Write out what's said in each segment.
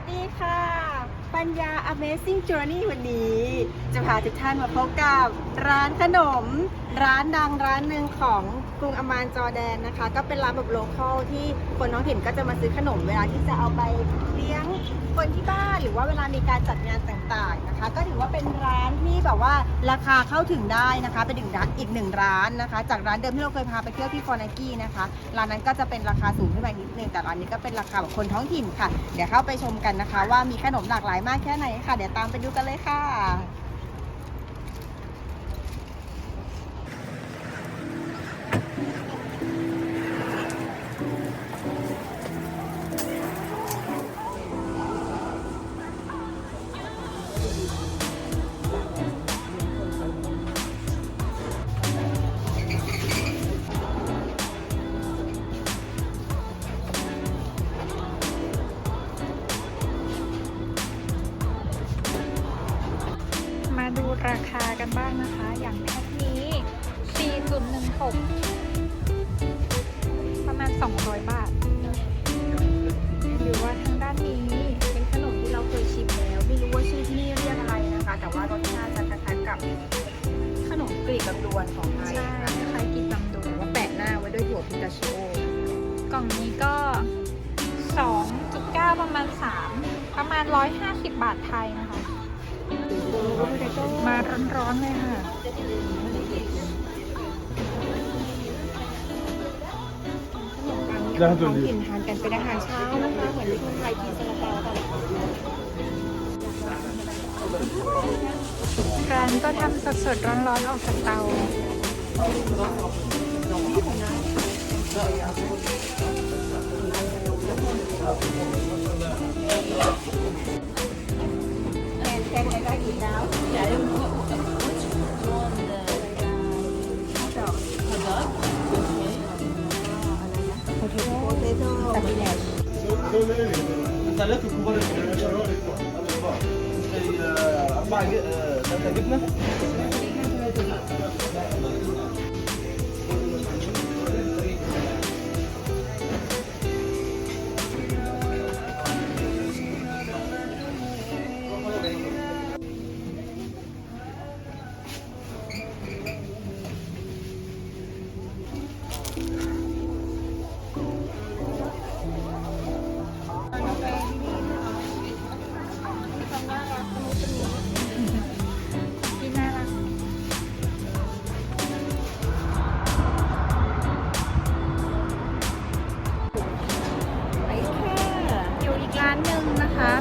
สดีค่ะ ปัญญา Amazing Journey วันนี้ จะพาทุกท่านมาพบกับร้านขนมร้านดังร้านหนึ่งของกรุงอมานจอร์แดนนะคะ ก็เป็นร้านแบบโลคอลที่คนท้องถิ่นก็จะมาซื้อขนมเวลาที่จะเอาไปเลี้ยงคนที่บ้านหรือว่าเวลามีการจัดงานต่างๆนะคะ ก็ถือว่าเป็นร้านที่แบบว่าราคาเข้าถึงได้นะคะเป็นอีกร้านอีกหนึ่งร้านนะคะ จากร้านเดิมที่เราเคยพาไปเที่ยวที่ฟอร์นากี้นะคะร้านนั้นก็จะเป็นราคาสูงขึ้นไปนิดนึงแต่ร้านนี้ก็เป็นราคาแบบคนท้องถิ่นค่ะ เดี๋ยวเข้าไปชมกันนะคะ ว่ามีขนมหลากหลายมากแค่ไหนค่ะ เดี๋ยวตามไปดูกันเลยค่ะ ดูราคากันบ้างนะคะ อย่างแพ็คนี้ 4.16 ประมาณ 200 บาท หรือว่าทางด้านนี้เป็นขนมที่เราเคยชิมแล้ว ไม่รู้ว่าชื่อที่นี่เรียกอะไรนะคะ แต่ว่ารสชาติจะคล้ายๆกับขนมกรีกลำดวนของไทยใช่นะคะคล้ายกินลำดูแต่ว่าแปะหน้าไว้ด้วยถั่วพิตาชิโอกล่องนี้ก็ 2.9 ประมาณ 3 ประมาณ 150 บาทไทยนะคะ มาร้อนๆเลยค่ะขนมปังเนี่ยของท้องถิ่นทานกันเป็นอาหารเช้านะคะเหมือนที่คนไทยกินซาลาเปากันร้านก็ทำสดๆร้อนๆออกจากเตาแท ثلاث كبار الشرايح اربعه ثلاثه جبنه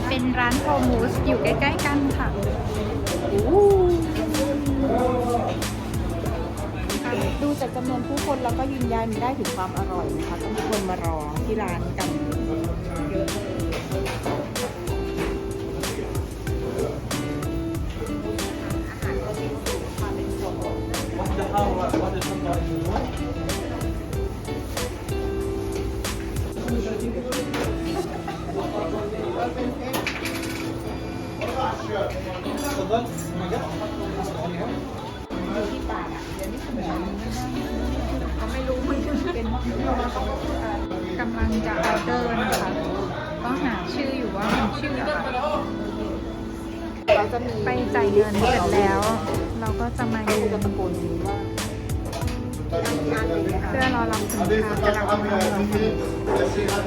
เป็นร้านโคมูสอยู่ใกล้ ๆ กันค่ะดูจากจำนวนผู้คนแล้วก็ยืนยันได้ถึงความอร่อยนะคะต้องคนมารอที่ร้านกันเยอะอาหารก็มีความเป็นส่วน What تفضل ที่ปากอ่ะเดี๋ยวนี้ขนม เขาไม่รู้มันเป็นกำลังจะออเดอร์นะคะ ก็หาชื่ออยู่ว่ามันชื่ออะไร เราจะมี ไปจ่ายเงินเสร็จแล้ว เราก็จะมาดู จะตะโกนนี้ว่าการเลยนะคะ เพื่อรอรับสินค้ากำลังทำ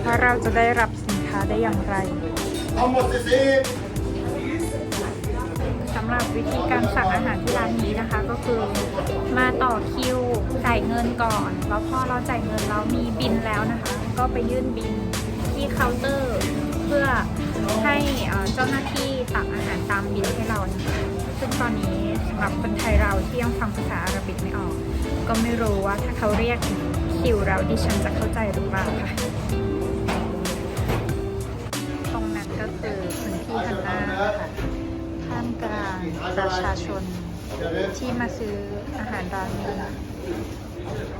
ว่าเราจะได้รับสินค้าได้อย่างไร สำหรับวิธีการสั่งอาหารที่ร้านนี้นะคะ ก็คือมาต่อคิวจ่ายเงินก่อน แล้วพอเราจ่ายเงินเรามีบินแล้วนะคะ ก็ไปยื่นบินที่เคาน์เตอร์เพื่อให้เจ้าหน้าที่ตักอาหารตามบินให้เรานะคะซึ่งตอนนี้สำหรับคนไทยเราที่ยังฟังภาษาอาหรับิกไม่ออก ก็ไม่รู้ว่าถ้าเขาเรียกคิวเราดิฉันจะเข้าใจหรือเปล่าค่ะตรงนั้นก็คือพื้นที่ฮันนาค่ะ กลางประชาชนที่มาซื้ออาหารร้านนี้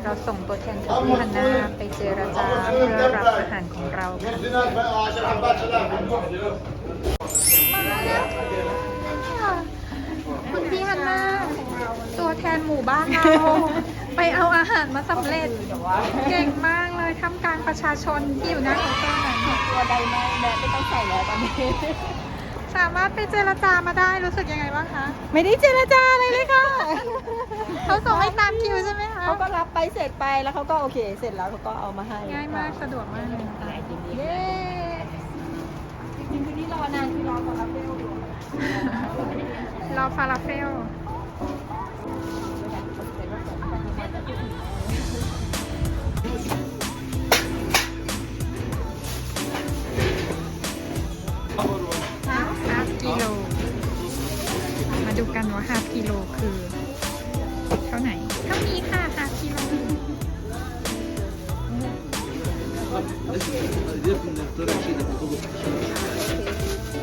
เราส่งตัวแทนจากที่ฮันนาไปเจรจาเพื่อรับอาหารของเราค่ะมาแล้วค่ะคุณพี่ฮันนาตัวแทนหมู่บ้านเราไปเอาอาหารมาสำเร็จ เก่งมากเลยทำกลางประชาชนที่อยู่หน้าเคาน์เตอร์นั้นตัวใดไม่แม่ไม่ต้องใส่แล้วตอนนี้ สามารถไปเจรจามาได้รู้สึกยังไงบ้างคะไม่ได้เจรจาอะไรเลยค่ะ เขาส่งให้ตามคิวใช่ไหไหมคะเขาก็รับไปเสร็จไปแล้วเขาก็โอเค เสร็จแล้วเขาก็เอามาให้ง่ายมากสะดวกมากเลยค่ะเย้จริงๆคือที่รอนานคือรอตอนรับเร็วอยู่รอฟาลาเฟลฮา มาดูกันว่าฮาฟกิโลคือเท่าไหนเท่านี้ค่ะฮาฟกิโล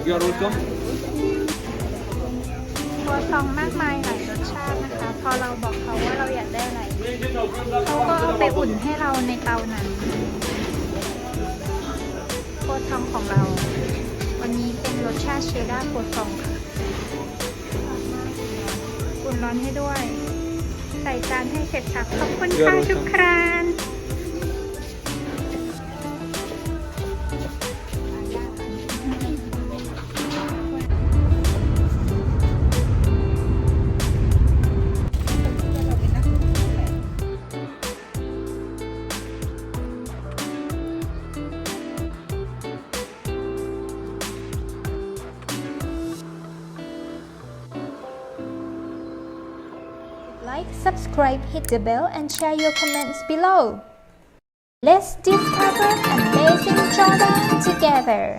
You are welcome. ครัวซองมากมายหลายรสชาตินะคะ พอเราบอกเขาว่าเราอยากได้อะไรเขาก็เอาไปอุ่นให้เราในเตานั้นโครัวซองของเรา วันนี้เป็นรสชาติเชดดาร์โครัวซองค่ะ อุ่นร้อนให้ด้วย ใส่จานให้เสร็จสับขอบคุณค่ะทุกครา Like, subscribe, hit the bell, and share your comments below. Let's discover amazing Jordan together.